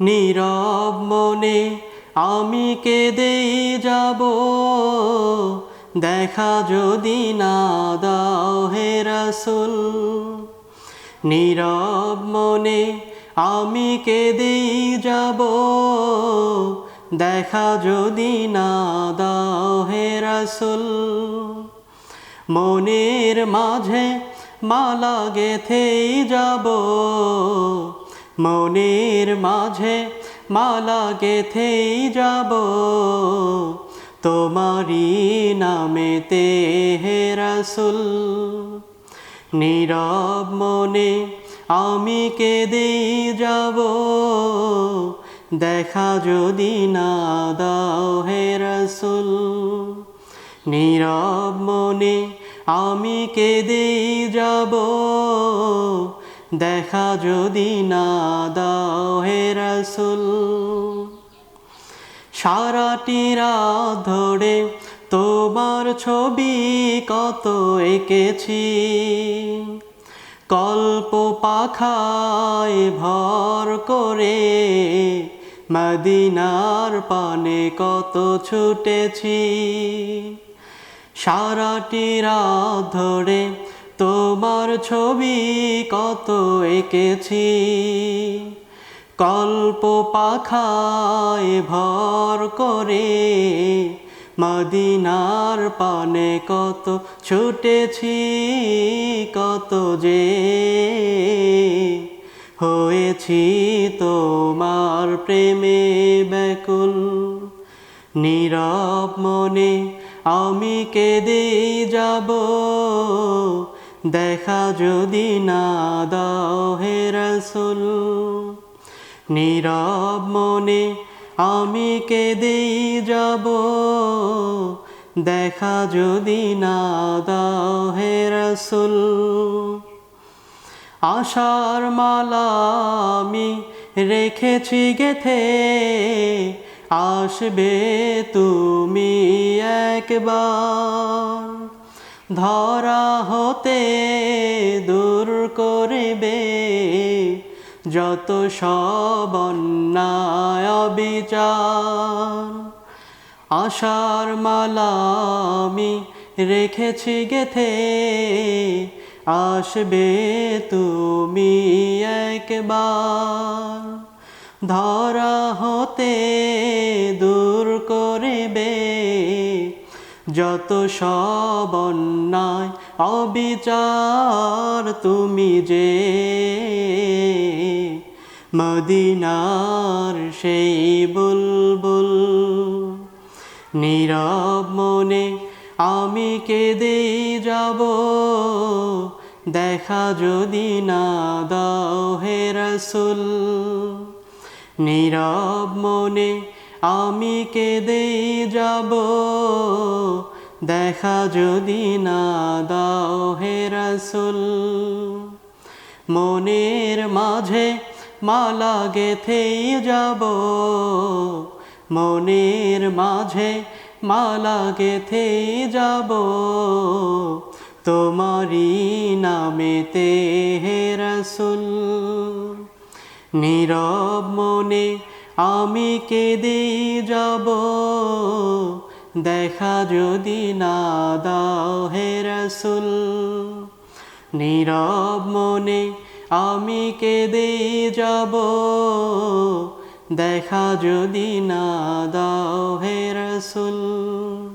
নীরব মনে আমি কেঁদেই যাব। দেখা যদি না দাও হে রাসুল। নীরব মনে আমি কেঁদেই যাব। দেখা যদি না দাও হে রাসুল। মনের মাঝে মালা গেথেই যাব। মনের মাঝে মালা গেথেই যাব। তোমারি নামেতে হে রাসুল, নীরব মনে আমি কেঁদেই যাব। দেখা যদি না দাও হে রসুল, নীরব মনে আমি কেঁদেই যাব। দেখা যদি না দাও হে রসুল। সারাটি রাত ধরে তোমার ছবি কত এঁকেছি। কল্প পাখায় ভর করে মদিনার পানে কত ছুটেছি। সারাটি রাত ধরে তোমার ছবি কত এঁকেছি। কল্প পাখায় ভর করে মদিনার পানে কত ছুটেছি, কত যে হয়েছি তোমার প্রেমে ব্যাকুল। নীরব মনে আমি কেঁদে যাব দেখা যদি না দাও হে রসুল, নীরব মনে আমি কেঁদেই যাব। দেখা যদি না দাও হে রসুল, আশার মালা আমি রেখেছি গেথে। আসবে তুমি একবার। ধরা হতে দূর করবে। যত সব অন্যায় বিচার আশার মালা আমি রেখেছি গেথে। আসবে তুমি একবার। ধরা হতে দূর করবে। যত সব অন্যায়, অবিচার তুমি যে, মদিনার সেই বুলবুল। নীরব মনে আমি কেঁদে যাব, দেখা যদি না দাও হে রসুল। নীরব মনে আমি কেঁদে যাব, দেখা যদি না দাও হে রসুল। মনের মাঝে মালা গেথেই যাব, মনের মাঝে মালা গেথেই যাব। তোমারি নামেতে হে রসুল, নীরব মনে আমি কেঁদে যাব, দেখা যদি না দাও হে রসুল। নীরব মনে আমি কেঁদে যাব, দেখা যদি না দাও হে রসুল।